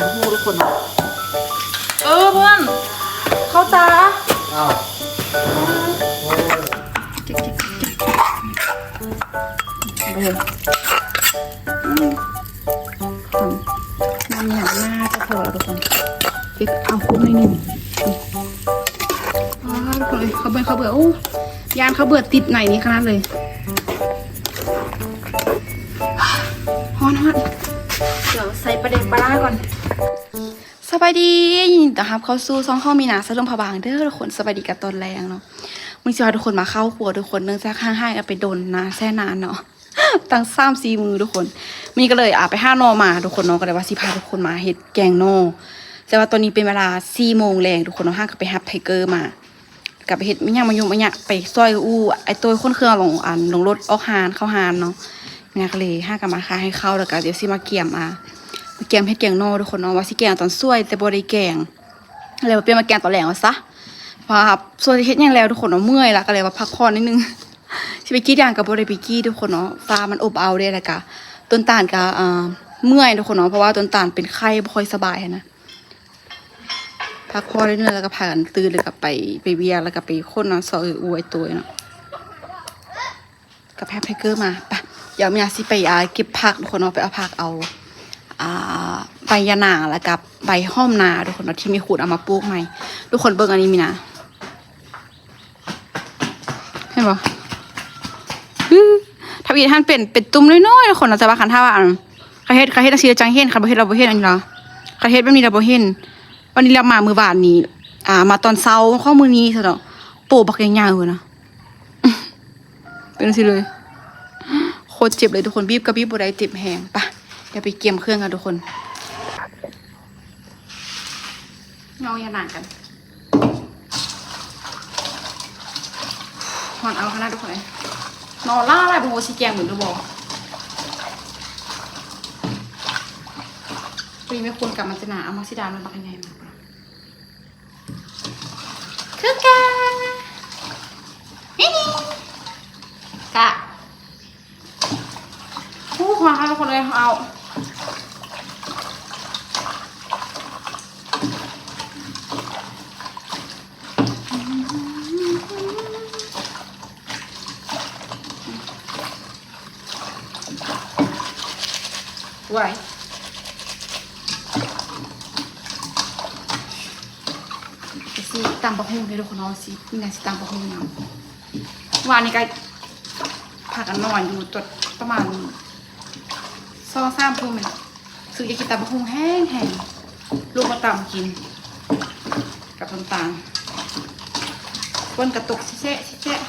ตำหูทุกคนเนาะเออเพื่อน เข้าจ้าอ้าวโอ้ยเอออืมคนน้ำหยาหน้าจะพอแล้วทุกคนฟิกเอาคุ้มในอยหนึ่งอ๋อทุกคนเลยเขาเบื่อเขาเบื่อโอ้ยานเขาเบื่อติดไหนนี่ขนาดเลยฮอนฮอนเดี๋ยวใส่ประเด็นปลาร้าก่อนสบายดียินดีต้อนรับเข้าสู่ซองข้าวมีนาสะลมพบางเด้อทุกคนสบายดีกับตอนแรงเนาะมึงจะพาทุกคนมาเข้าครัวทุกคนเนื่องจากห้างๆกันไปโดนนะแช่นานเนาะตั้งซ้ำซีมือทุกคนมีก็เลยอะไปห้านอมาทุกคนเนาะก็เลยว่าสิพาทุกคนมาเฮ็ดแกงนอแต่ว่าตอนนี้เป็นเวลาสี่โมงแรงทุกคนเนาะห้างก็ไปฮับไทเกอร์มากับไปเฮ็ดไม่ยังมายุ่งไม่ยังไปซอยอู้ไอตัวคนเครื่องลงอันลงรถออกหานเข้าหานเนาะเนี่ยก็เลยห้างกับมาคาให้เข้าแล้วก็เดี๋ยวสิมาเกี่ยมอะมา แกงเฮ็ดแกงนอทุกคนเนาะว่าสิแกงตอนสวย แต่บ่ได้แกงเลยว่าเปลี่ยนมาแกงตอนแรงว่าซะเพราะว่าสวยเฮ็ดยังแล้วทุกคนเนาะเมื่อยละก็เลยว่าพักผ่อนนิดนึงสิไปกรีดยางกับบ่ได้ไปกรีดทุกคนเนาะฟ้ามันอบเอาเด้แล้วก็ต้นตาลก็อ่าเมื่อยทุกคนเนาะเพราะว่าต้นตาลเป็นไข้บ่ค่อยสบายนะพักผ่อนเรื่อยๆแล้วก็พากันตื่นแล้วก็ไปไปเวียแล้วก็ไปคนเนาะซอยอวยตัวเนาะกับแพทย์ไพเกอร์มาไปเดี๋ยวมีอาสิไปอ่าเก็บผักทุกคนเนาะไปเอาผักเอา ใบยะนางแล้วกับใบห้อมนาทุกคนเนาะที่มีขูดเอามาปลูกใหม่ทุกคนเบิ่งอันนี้มีนะเห็นปะอื้อถ้าอีท่านเป็นเป็นตุ้มน้อยๆทุกคนเราจะว่าคันท่าว่าอันคาเฮ็ดคาเฮ็ดอาชีพจังเห็นคาบ่เฮ็ดเราบ่เฮ็ดอันนี้เหรอคาเฮ็ดแบบนี้เราบ่เห็นวันนี้เรามามือบานนี้ อ่า มาตอนเช้าข้อมือนี้ซะเนาะโปบักยาวเลยนะเป็นสิเลยโคตรเจ็บเลยทุกคนบีบกับบีบบ่ได้เจ็บแหงปะ เดี๋ยวไปเกียมเครื่องกันทุกคนเงาอย่าหนานกันหอนเอาขนาดทุกคนเลยนอนล่าอะไรบนโอชิแกงเหมือนดูบอกปีไม่ควรกลับมาจะหนาเอามาสิดามันบักยังไงมาคือกันนี่นี่กะผู้ควาทุกคนเลยเอา ว้ไปสิตามบะฮงเลยทุกคนเอาสินี่นะสิตามบะฮงเนาะวานนี้ก็พากันนอนอยู่จดประมาณซอสามทุ่มเลยซื้อยากินตาบะฮงแห้งแห้งลูกมาตำกิน กับน้ำตาลฝนกระตกเชะเชะ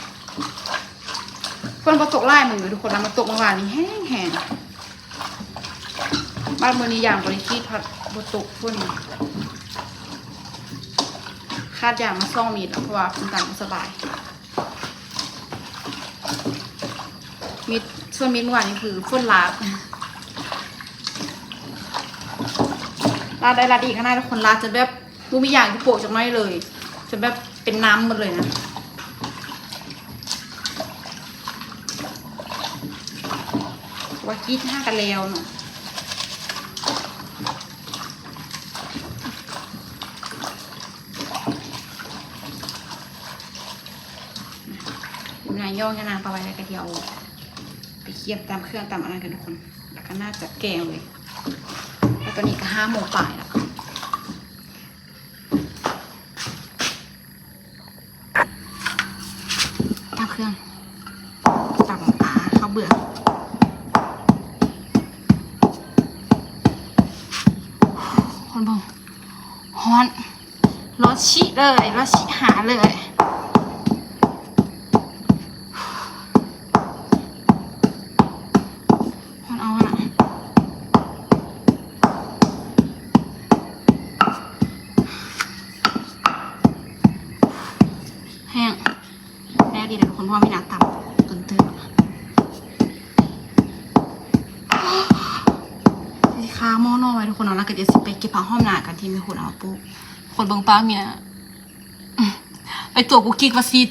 ฝนกระตกไล่มือทุกคนนะมาตกเมื่อวานนี้แห้งแห้ง บ้านเมือนี้อย่างบริกีพัดบตกฝนคาดอย่างมาซ่องมีดแล้วเพราะว่าคุณตาลบ่สบาย มีดส่วนมีดเมื่อวานนี้คือฝนลาดลาดได้ลาดอีกข้างหน้าทุกคนลาดจะแบบมูมีอย่างที่โปะจากน้อยเลย จะแบบเป็นน้ำหมดเลยนะว่ากี้ห้ากันแล้วเนาะ ย่องยานางไปไว้แล้วก็เดียวไปเคี่ยวตามเครื่องตามอะไรกันทุกคน แล้วก็น่าจะแกงเลย แล้วตอนนี้ก็ห้าโมงป่ายแล้วตั้งเครื่องตับปลาข้าวเบื่อคนบอกฮอนรถชิเลยรถชิหาเลยฮอนเอาอะ แห้งแน่ดีเลยทุกคนเพราะว่าไม่น่าต่ำจนเตือนสิค้าหม้อนอไว้ทุกคนเอาแล้วก็เดี๋ยวสิไปเก็บผ้าห้อมหนากัน ที่มีคนเอามาปลูกคนเบิงป้าเมียไปตัวกุกกิ๊กว่าซี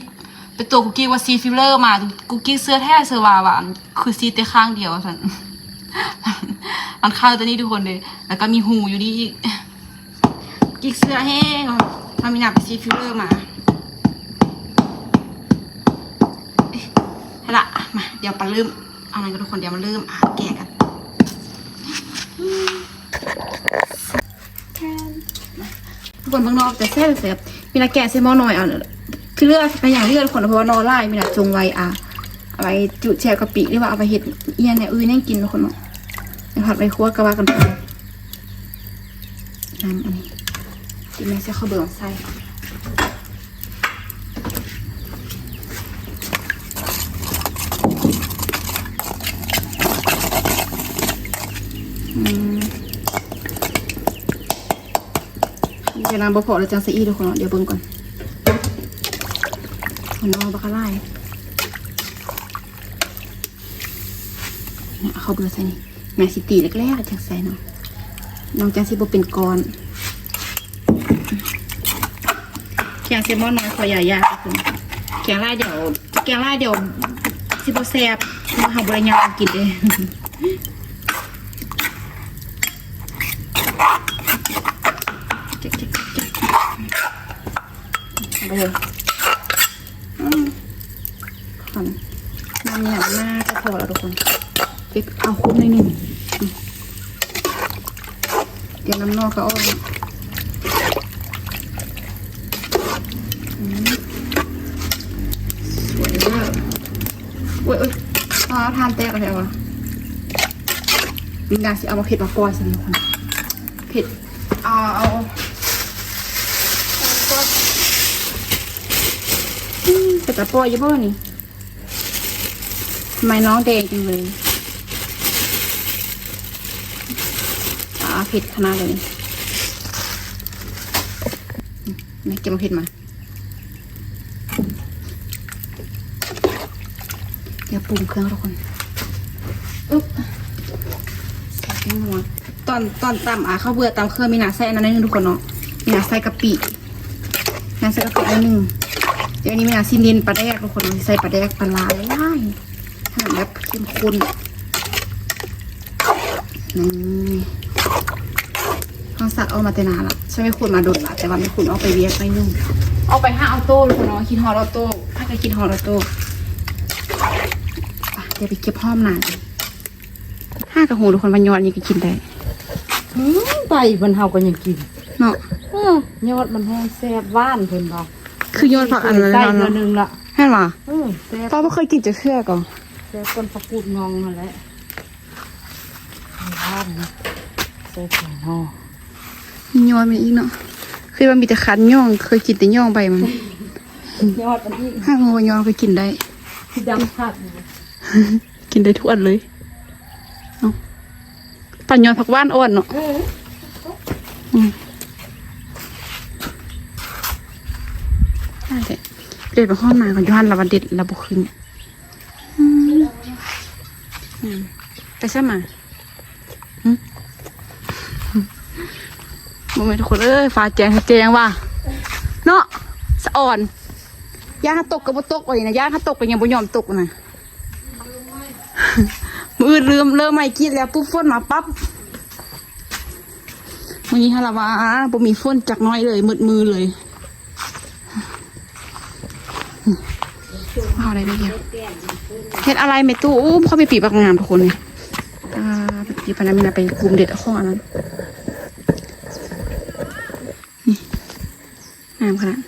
ไปตัวกุกกิ๊กว่าซีฟิลเลอร์มากุกกิ๊กเสื้อแท้เสื้อวาวานคือซีแต่ข้างเดียวสันอันข้าวตัวนี้ทุกคนเลยแล้วก็มีหูอยู่นี่อีกกิ๊กเสื้อแห้งทำมีหนาไปซีฟิลเลอร์มาละมาเดี๋ยวปลาเริ่มเอาอะไรกันทุกคนเดี๋ยวมาเริ่มอะแกะกัน ทุกคนเพิ่งนอกแต่แซ่บแซ่บมีนาแกะเซมอหน่อยอะคือเลือดในอย่างเลือดคนเพราะว่านอไล่มีนาจงไว้อะเอาไปจุแช่กะปิหรือว่าเอาไปเห็ดเอียนเนี่ยอื้อแน่ยกินทุกคนเนาะเดี๋ยผัดไปคั่วกระว่ากันไปน้ำอันนี้ดิแม่ใช่ข้าวเบื่อใส่อืม เดี๋ยว น้ำบะพอแล้วจังใส่อีทุกคนเนาะเดี๋ยวเบิ่งก่อนมันเอาบักกะไล่เนี่ยเขาเบอร์ใส่นี่แม่สิตีแรกๆจังใส่เนาะน้องจังสิบ่เป็นก้อนแกงเซมอนน้อยขอใหญ่ยากทุกคนแกงไล่เดี๋ยวแกงไล่เดี๋ยวสิบ่แซ่บเพราะว่าเฮาบ่ได้ยากินเองเจ๊กๆๆ ไปเลยอืมก่อนน้ำเนี่ยมากก็พอแล้วทุกคนเก็บเอาคุ้มหน่อยหนึ่งเดี๋ยวน้ำนอกก็ออกอืมสวยมากโอ้ยโอ้ยอ๋อทานแตกอะไรวะมีงาสิเอามาเผ็ดมาปล่อยสิทุกคนเผ็ดเอาเอา แต่ตะปอยยี่ห้อนี่ทำไมน้องแดงจังเลยอ่าเผ็ดขนาดเลยนี่เก็บมาเผ็ดมาเดี๋ยวปรุงเครื่องทุกคนอุ๊บใส่แป้งนัวตอนตอนตำอะข้าวเบื่อตำเครื่องมีหนาใส่อันนั้นนึงทุกคนเนาะมีหนาใส่กะปิหนาใส่กะปินิดนึง ดี๋ยวนี้มีอาซินดินปลาแดกทุกคนใส่ปลาแดกปลาลายได้ขนาดแบบเข้มข้นนี่ข้าวสักเอามาแต่นานละใช่ไหมคุณมาโดดละแต่ว่าไม่คุณเอาไปเวียกไปนุ่มเอาไปห้าเอาโต้ทุกคนเนาะคิดฮอลเอาโต้ถ้าใครคิดฮอลเอาโต้อะเดี๋ยวไปเก็บห้อมนานห้ากระหูทุกคนมันยอดนี่ก็กินได้อืมไปเพิ่นเฮาก็ยังกิน เนาะเออยอดมันแห้งแซ่บหวานเพิ่นบ่ คือยอดผักอันนั้นใส่แล้วเนาเนาะนึงละใช่หรอเออแซ่บป้าไม่เคยกินจะเชื่อก่อนแซ่บคนประกูดงองนั่นแหละหวานนะแซ่บแซ่บเนาะมียอดมันอีกเนาะคือมันมีแต่คันย่อง เคยกินแต่ย่องไปมันยอดมันอีกห้างงยองเคยกินได้ดำคักอยู่กินได้ทุกอันเลยเนาะปั่นยอนผักว่านอ่อนเนาะ เออ อืมได้เลย เด็ดไปห้องมาก่อนย้อนเราวันเด็ดเราบุคืนไปซะมาอืมบ่แม่นทุกคนเอ้ยฟ้าแจงแจงว่ะเนาะสะอ่อนย่าถตกก็บ่ตกไว้นะย่าถ้าตกก็ยังบ่ยอมตกนะมือเริ่มเริ่มไม่กินแล้วปุ๊บฝนมาปั๊บมื่อนี้ฮาละวาบ่มีฝนจักน้อยเลยมืดมือเลย เอาอะไรได้เดียวเฮ็ดอะไรไม่ตู้อู้พ่อไปปีบักงามทุกคนเลยตาไปปีพนันมินไปกลุ่มเด็ดข้องอันนั้นนี่งามขนาด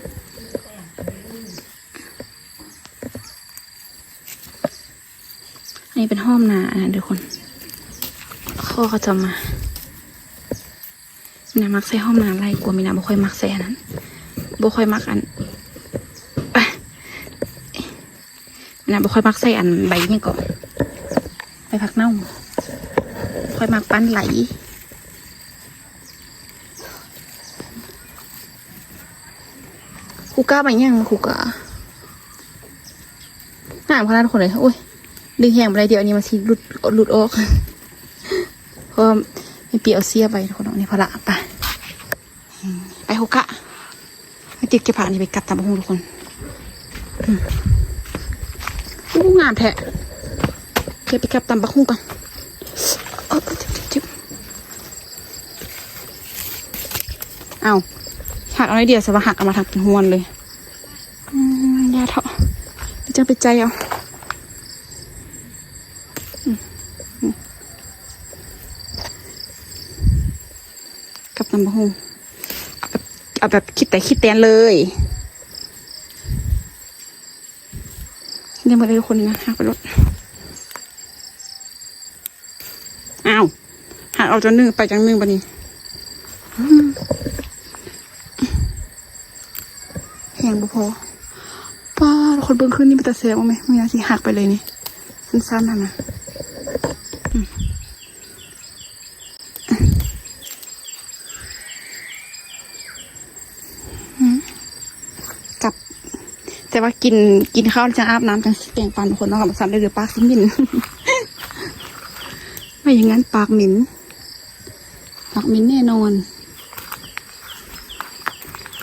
อันนี้เป็นห้อมนาอันนั้นทุกคนข้อเขาจะมามีนามักใส่ห้องน้ำไรกลัวมีนาบ่ค่อยมักใส่อันนั้นบ่ค่อยมักอันเอ้ยมี นาบ่ค่อยมักใส่อันใบนี่ก่อนใบผักเน่าค่อยมักปั้นไหลคูก้าใบยังคูก้าหน้าพนันคนเลยโอ้ย ดึงแหงไปเดียวอันนี้มันสิหลุดหลุดออกเพราะม่เปียเอเสียไปทุกคนอานี่พละไปไปฮุกะไปติดเก็บผักนี่ไปกัดตามหูทุกคน คืองามแพ้เก็บไปกับตามบักคุ้งก่อนเอาหักเอาไอเดียวสบหักอมาทางเป็นหวนเลยยาเถาะจะไปใจเอากับตำบักคุ้งเอาแบบคิดแต่คิดแตนเลย เนี่ยวมาเลยทุกคนนะหักไปรถอ้าวหักเอาจนนึ่งไปจังนึ่งปะนี่แหงบ่พอป้าคนเบิ่งขึ้นนี่มันจะเสียบ้างไหมไม่อยากสิหักไปเลยนี่สั้นๆนะนะอืมอืมกลับ แต่ ว่ากินกินข้าวจังอาบน้ำจังแปรงฟันคนเนอกกับสันเลยหรือปากสิหมิ่นไม่อย่างนั้นปากหม็นปากหม็นแน่นอน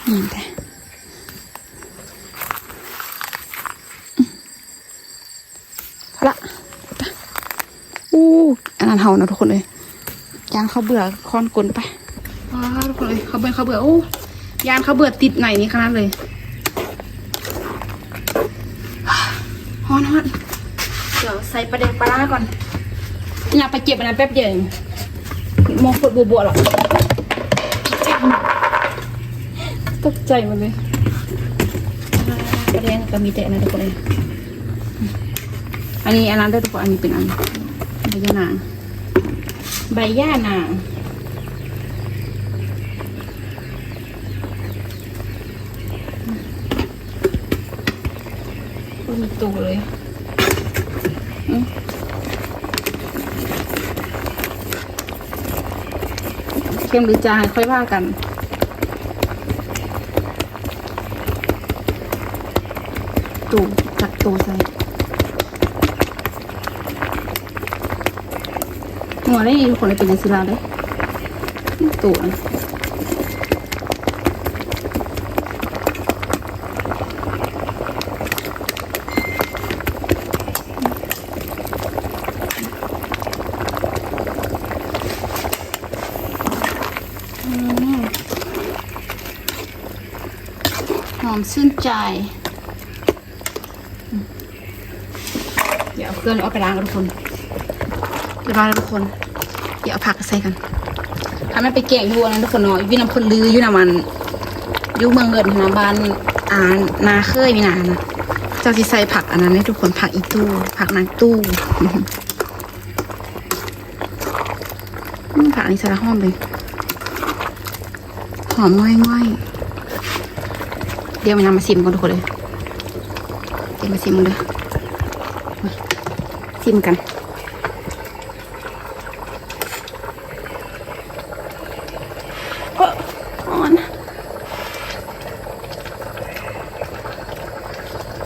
นี่แต่เอาละไปอู้อันนั้นเห่านะทุกคนเลยยานเขาเบื่อคอนกลนไปว้าทุกคนเลยเขาเบื่อเขาเบื่ออู้ยานเขาเบื่อติดไหนนี่ขนาดเลย ฮอนฮอนเดี๋ยวใส่ประเด็นปลาร้าก่อนอยากไปเก็บอันนั้นแป๊บเดียวเองมองฝดบัวบัวหรอกตกใจหมันเลยประเด็นก็มีแต่อันนั้นทุกคนเลยอันนี้อันนั้นด้วยทุกคนอันนี้เป็นอันใบย่านางใบย่านาง ก็มีตัวเลยอืมเค็มหรือจางค่อยว่ากันตูจักตูใส่หัวได้ทุกคนเลยเป็นยังสิลาเลยตัวนะ มชื่นใจ เดี๋ยวเอาเครื่องเอาไปล้างกันทุกคนเรียบร้อยแล้วทุกคน เดี๋ยวเอาผักใส่กันทำให้ไปแกงยู่อันนั้นทุกคนเนาะยู่น้ำคนลืออยู่น้ำมันยู่เมืองเงินนะบ้านอ่านาเคยมีนานะเจ้าที่ใส่ผักอันนั้นให้ทุกคนผักอีตู้ ผักนางตู้ผักอันนี้ส่ละหอมเลยหอมง่อยง่อยๆ ดี๋ยวมานำมาซิมกันทุกคนเลยเดี๋ยวมาซิมกันเลยซิมกันก็อ่อน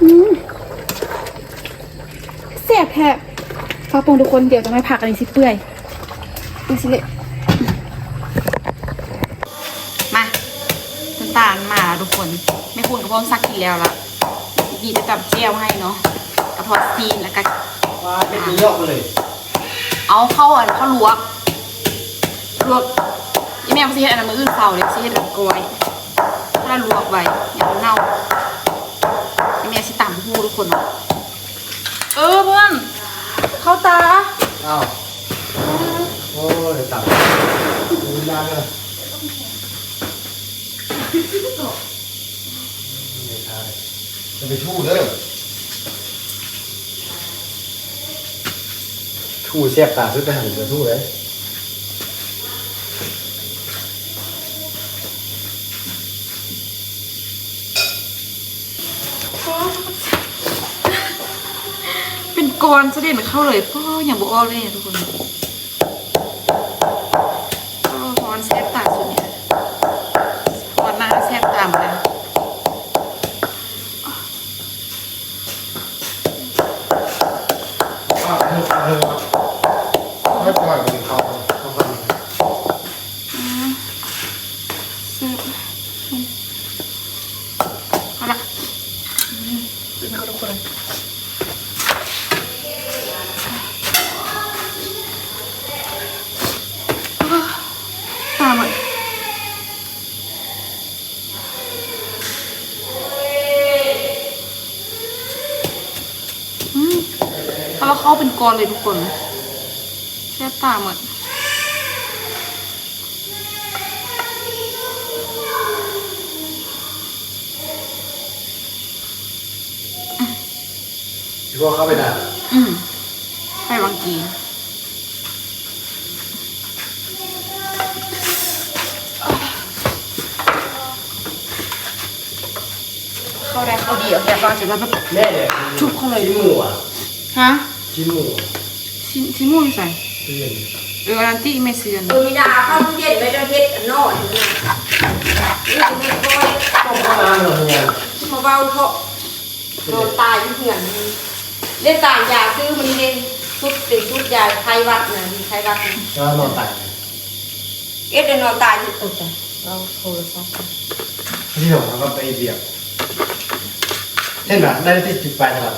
อืมเสียบแผลฟ้าปงทุกคนเดี๋ยวจะไม่ผักอันนี้สิเปื่อยดูสิเลยมาน้ำตาลมาแล้วทุกคน ไม่ คุณกับพ่อซักกินแล้วละดีจะจับเจียวให้เนาะกระเพาะซีนแล้วก็ว่าเป็นตัวยอกเลย เอาเข้าอะเข้าลวกลวกยี่แม่เขาสิเฮ็ดอันนั้นมืออื่นเฝ้าเลยสิเฮ็ดแบบกล้วยถ้าลวกไว้อย่ามันเน่ายี่แม่สิตำหูทุกคนเนาะเออเพื่อนเข้าตาเอ้าโอ้ยตับดูนานเลยไม่ใช่ จะไปชู้เด้อชู้เสียบตาสุดไปหันจะชู้เลยเป็นก้อนเสด็จมันเข้าเลยพ่ออย่างบอกออกเลยอะทุกคน เอาละกินก็ทุกคนตาหมดเพราะว่าเขาเป็นกรเลยทุกคนแค่ตาเหมด กเข้าไปด่าอืมไปวังกีเข้าได้เข้าดีเอาแต่ก็จะแบบแม่เนี่ยชุบเข้าเลยชิ้นหมูอะฮะชิ้นหมูชิชิมูอยู่ใส่ที่เห็นเอออันตี้ไม่เสือนเออมีดาเข้าตู้เย็นไว้ด้วยเฮ็ดอันนอกอยู่นะนี่จะไม่ค่อยต้องเข้ามาหน่อยเนี่ยมาเบาเพราะโดนตายอยู่เหือน เล่นต่างยาซื้อมันเล่นชุดเป็นชุดยาไทยวัดนะมีไทยวัดนะแล้วนอนตายเอ๊ะเดี๋ยวนอนตายอยู่ตกใจเราโทรศัพท์ที่ผมทำก็ไปเบียบเห็นไหมได้ที่จุดปลายทาง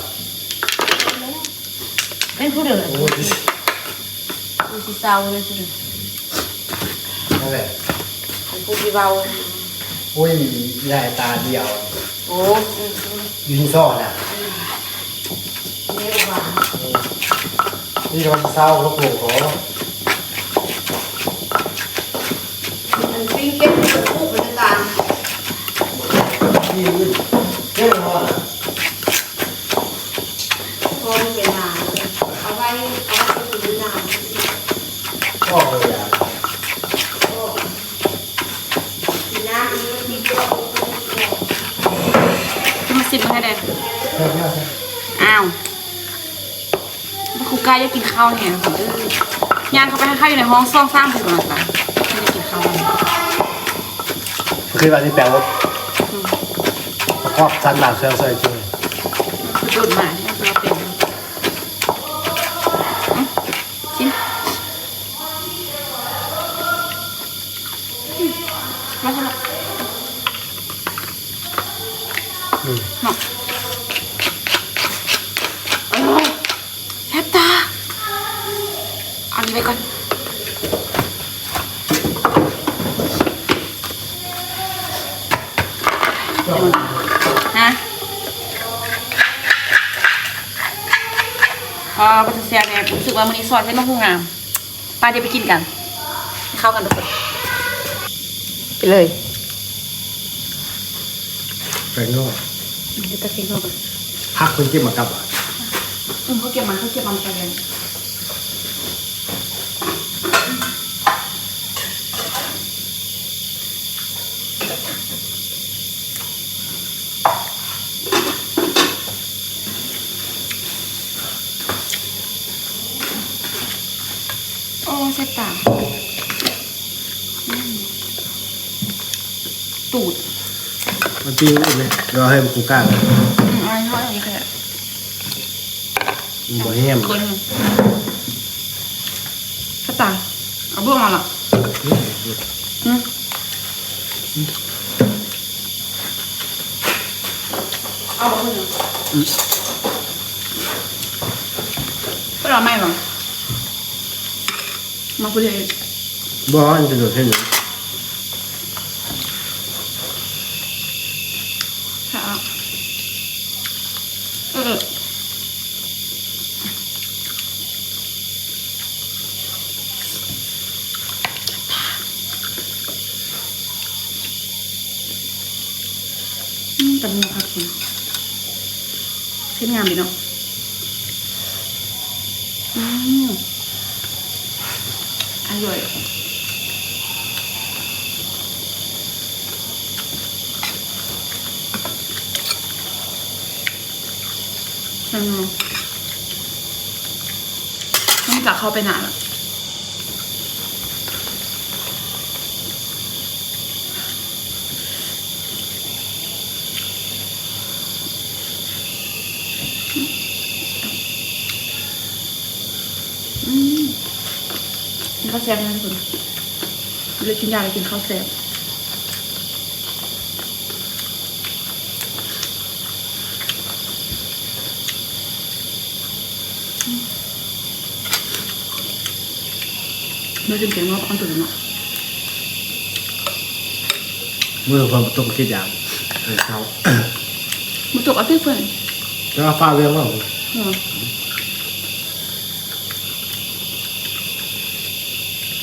เป็นผู้เดือดโอ้ยผู้ที่เศร้าเลยสินั่นแหละเป็นผู้ที่เบาโอ้ยยายตาเดียว โอ้อืมอืมยูนิซ่อน่ะเนี่มันเศร้าลูกหลงเหรอมันปิ้งเก็บเป็นผู้เป็นการ ที่มืดเรื่องนอน พอมันเป็นนานเอาไว้เอาไว้เป็นนาน ก็เลยอะ ทีน้ำนี้มันมีตัว มาสิบมาให้แดน ใช่ใช่ใช่ อ้าวแล้วครูกายจะกินข้าวเนี่ยผมเอ อย่างเขาไปให้ข้าวอยู่ในห้องซ่องสร้างถือมาต่างไม่ได้กินข้าวเลยคือวันนี้แปลว่าครอบชันหลังเครื่องใส่ช่วยคือโดดมาที่เราเป็นอืมชิมอืมมาใช่ไหมอืมเนาะเออแทบตาเอาอันนี้ไว้ก่อน ฮะพอปัตเซียเนี่ยรู้สึกว่ามันนี้ซอยเส้นมะฮูงามป้าเดี๋ยวไปกินกันให้เข้ากันทุกคนไปเลยแปลงนอกเดี๋ยวตะเคียนเข้ากันพักคนที่มากับอะอืมเขาเก็บมันเขาเก็บมันไปเลยโอ้เสร็จตาอืม ตูดมันตีอุ่นเลยเราให้มันกูกล้าเลยอืมอะไรเท่าอย่างนี้แค่มันบ่แห้มคนหนึ่งกระต่ายเอาเบื้องมาหรออืมเอาเบื้องก็เราไม่หรอมาพูดเลยบ่อันจะโดดให้หนูค่ะเอออืมแต่มีผักคุณ เส้นงามดีเนาะอืมอร่อยอืมต้องจากเข้าไปนานแล้ว ข้าวแซ่บนะทุกคนเลยกินยาเลยกินข้าวแซ่บไม่กินเสียงนกอันตุ่นเนาะมือความตรงคิดอย่างเออเขามันจบเอาที่เพื่อนแล้วก็ฟ้าเรื่องว่าเออ กินแต่เศร้าขึ้นบนส่วนไหม ก็ให้ถึงเขา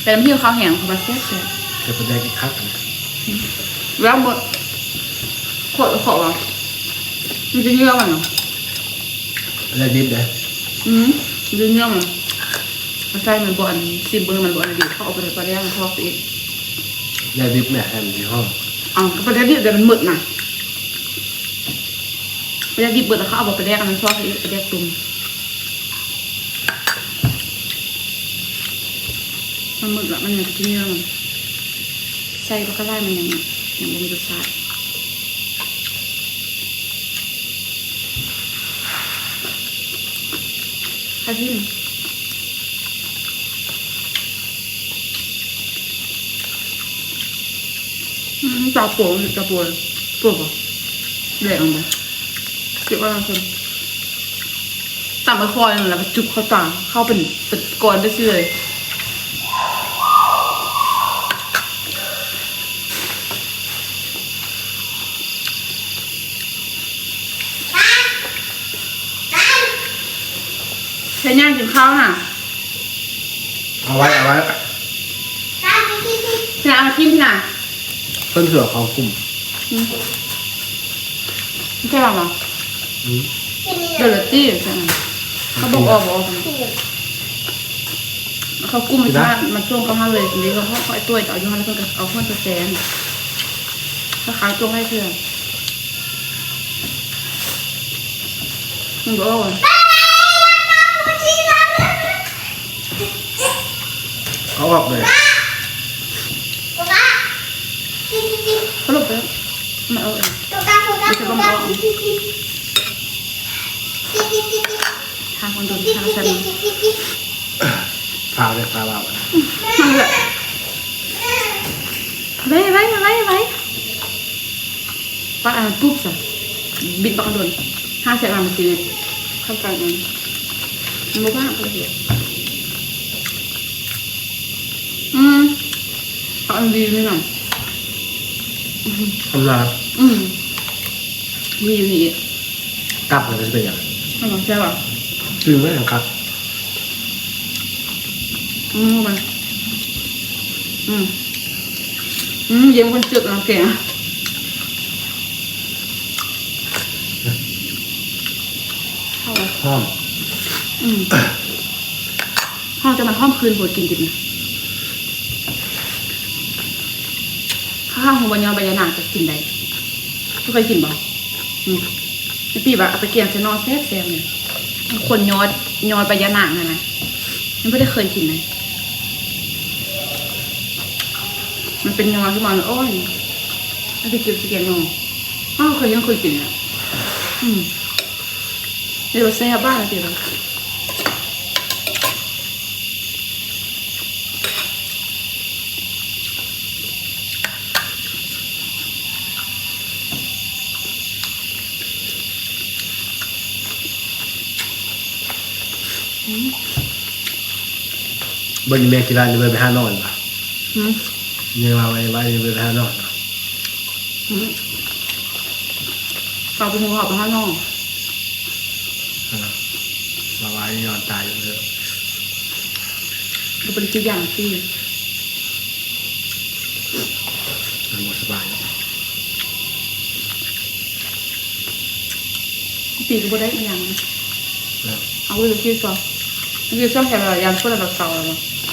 แต่น้ำพริกเขาวแห้งเขาบาเซ่บเลยจะเป็นได้กี่คักนะแล้วหมดขวดขวดวะมันจะเยื่อมันเหรอได้ดิบเลยอืมมันจะเยื่อมันมันใส่มันบอนซิมเบอร์มันบอนดีเขาเอาไปเลยไปได้มันชอบตัวเองได้ดิบแม่แฮมที่ห้องอ๋อก็ไปได้ดิบแต่มันหมึกน่ะไปได้ดิบเบิดแล้วเขาเอาไปแลกกันมันชอบตัวเองไปแลกตุ่ม มันหมึกละมันยังจะเยื่อมันใส่ก็ได้มันยังยังไม่มีรสชาติข้าวที่มอืมตาโปงตาโปงโปงปะแหลกมั้ยเก็บไว้บาคนตับไปคอยนั่นแหละไปจุกเข้าตาเข้าเป็นเป็นก้อนไปเสื่อย ใช้ย่างกินข้าวน่ะเอาไว้เอาไว้พี่นาเอามากินพี่นาเพิ่นเสือของกลุ่มไม่ใช่หรออืมเดลตี้ใช่ไหมเขาบอกออกบอกออกเขากุ้มมันมามันช่วงเขาห้าเลยทีนี้เขาเขาไอ้ตัวจะเอาอยู่ห้าแล้วก็เอาข้อนสแตนถ้าขายตรงให้เพื่อนมันบอกว่า เขาออกเลยเขาหลบไปแล้วไม่เอาเองทางคนโดนทางฉันฟาว เอาอันดีนี่หน่อยทำลายอืมมีอยู่นี่ตับมันจะเป็นอย่างไม่หรอกใช่ป่ะซึ่งไม่อย่างครับอืมมันอืมอืมเย็นคนเจ็บหลังแกงเข้าไปห้อมอืมห้องจะมาห้อมคืนปวดกินดิบนะ ข้าวของบัญญัติใบยานาจะกินได้ทุกเคยกินบ่อืมในปีแบบเอาไปเกี่ยงจะนอนแซ่บแซ่บเนี่ยคนยอดยอดใบยานานะนะมันไม่ได้เคยกินเลยมันเป็นยอขึ้นมาเลยโอ้ยแล้วไปเก็บสเกียงนออ้าวเคยยังเคยกินอะอืมเดี๋ยวแซ่บบ้างเดี๋ยว บนแม่กีฬาจะไปไปห้านอนป่ะอืมเนี่ยมาไว้ไว้ไปไปห้านอนอืมเราไปหัวเขาไปข้างนอกมาไว้นอนตายอยู่เลยดูเป็นตัวอย่างที่มันหมดสบายปีก็บ่ได้อีกอย่างนะแล้วเอาไว้ที่ก่อนคือช่องแถวเรายางเพื่อนเราเก่าแล้วแล้วอืมซีนเป็ดมือสาว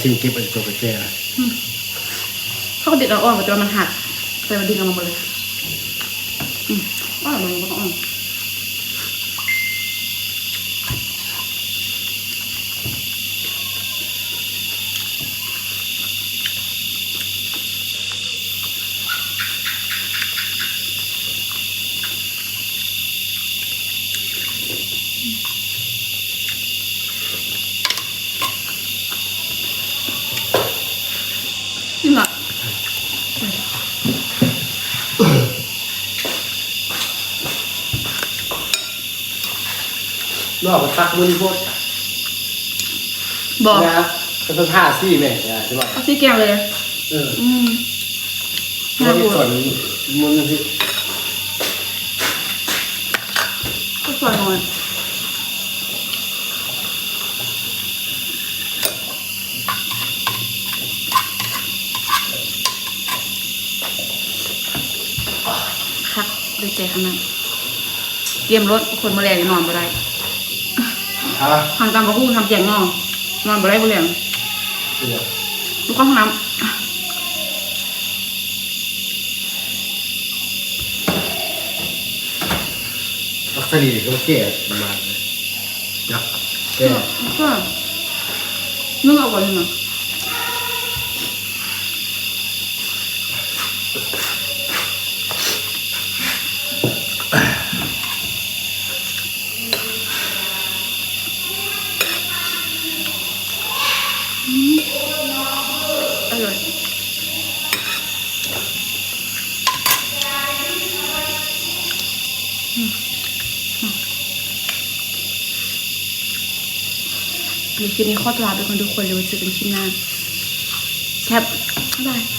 เป็ดกระทิมเก็บไอ้ตัวกระแจนะเขาก็เด็ดเอาออกแต่ว่ามันหักแต่มันดึงเอาลงมดเลยอืมอ่อนลงมาอ่อน จริงเหรอ นอกจากซักมือพวกบอกนะครับก็ต้องผ้าซี่แม่นะใช่ป่ะเอาซี่แก้วเลยเอออืมมัน่านกลัวส่วนมันที่ก็ส่วนหน่อยคักด้วยใจขนาดเตรียมรถคนมาแรงนอนบ่ได้ ฮะทำตามกระพุ่งทำแจงนอนนอนบ่ได้บ่แรงเดี๋ยวลูกเข้าห้องน้ลักษณะก็แก่ประมาณนี้นะแก่ำก็นึ่งเอาก่อนเลยนะ คลิปนี้ขอตัวลาไปคนทุกคนเลยไว้เจอกันคลิปหน้าแคปบ๊ายบาย